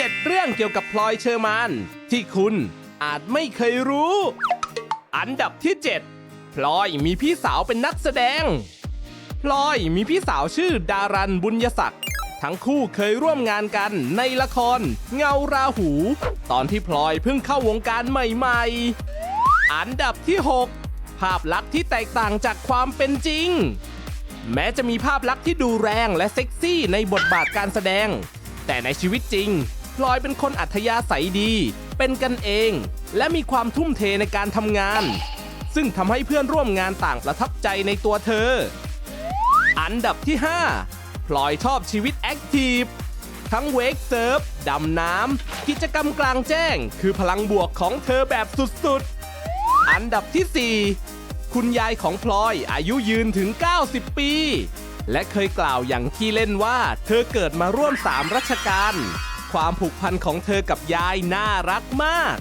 7 เรื่องเกี่ยวกับพลอยเชอร์มาน ที่คุณอาจไม่เคยรู้ อันดับที่ 7 พลอยมีพี่สาวเป็นนักแสดง พลอยมีพี่สาวชื่อดารันบุญยศักดิ์ทั้งคู่เคยร่วมงานกันในละคร เงาราหู ตอนที่พลอยเพิ่งเข้าวงการใหม่ๆ อันดับที่ 6 ภาพลักษณ์ที่แตกต่างจากความเป็นจริง แม้จะมีภาพลักษณ์ที่ดูแรงและเซ็กซี่ในบทบาทการแสดง แต่ในชีวิตจริง พลอยเป็นคนอัธยาศัยดี เป็นกันเอง และมีความทุ่มเทในการทำงาน ซึ่งทำให้เพื่อนร่วมงานต่างประทับใจในตัวเธอ อันดับที่ 5 พลอยชอบชีวิตแอคทีฟทั้งเวกเซิร์ฟ ดำน้ำ กิจกรรมกลางแจ้ง คือพลังบวกของเธอแบบสุดๆ อันดับที่ 4 คุณยายของพลอยอายุยืนถึง 90 ปี และเคยกล่าวอย่างที่เล่นว่า เธอเกิดมาร่วม3รัชกาล ความผูกพันของเธอกับยายน่ารักมาก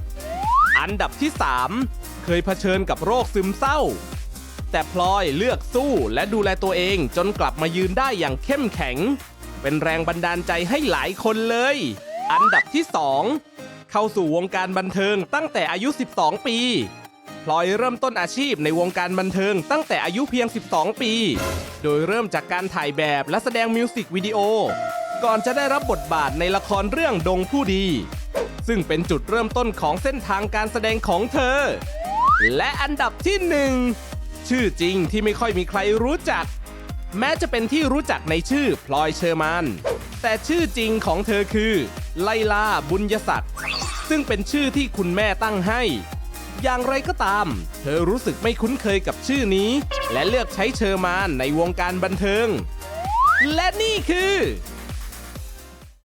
อันดับที่ 3 เคยเผชิญกับโรคซึมเศร้า แต่พลอยเลือกสู้และดูแลตัวเองจนกลับมายืนได้อย่างเข้มแข็ง เป็นแรงบันดาลใจให้หลายคนเลย อันดับที่ 2 เข้าสู่วงการบันเทิงตั้งแต่อายุ 12 ปีพลอยเริ่มต้นอาชีพในวงการบันเทิงตั้งแต่อายุเพียง 12 ปี โดยเริ่มจากการถ่ายแบบและแสดงมิวสิกวิดีโอ ก่อนจะได้รับบทบาทในละครเรื่องดงผู้ดี ซึ่งเป็นจุดเริ่มต้นของเส้นทางการแสดงของเธอ และอันดับที่หนึ่งชื่อจริงที่ไม่ค่อยมีใครรู้จัก แม้จะเป็นที่รู้จักในชื่อพลอยเชอร์มานแต่ชื่อจริงของเธอคือ ไลลาบุญยศักดิ์ซึ่งเป็นชื่อที่คุณแม่ตั้งให้ อย่างไรก็ตาม เธอรู้สึกไม่คุ้นเคยกับชื่อนี้ และเลือกใช้เชอร์มานในวงการบันเทิง และนี่คือ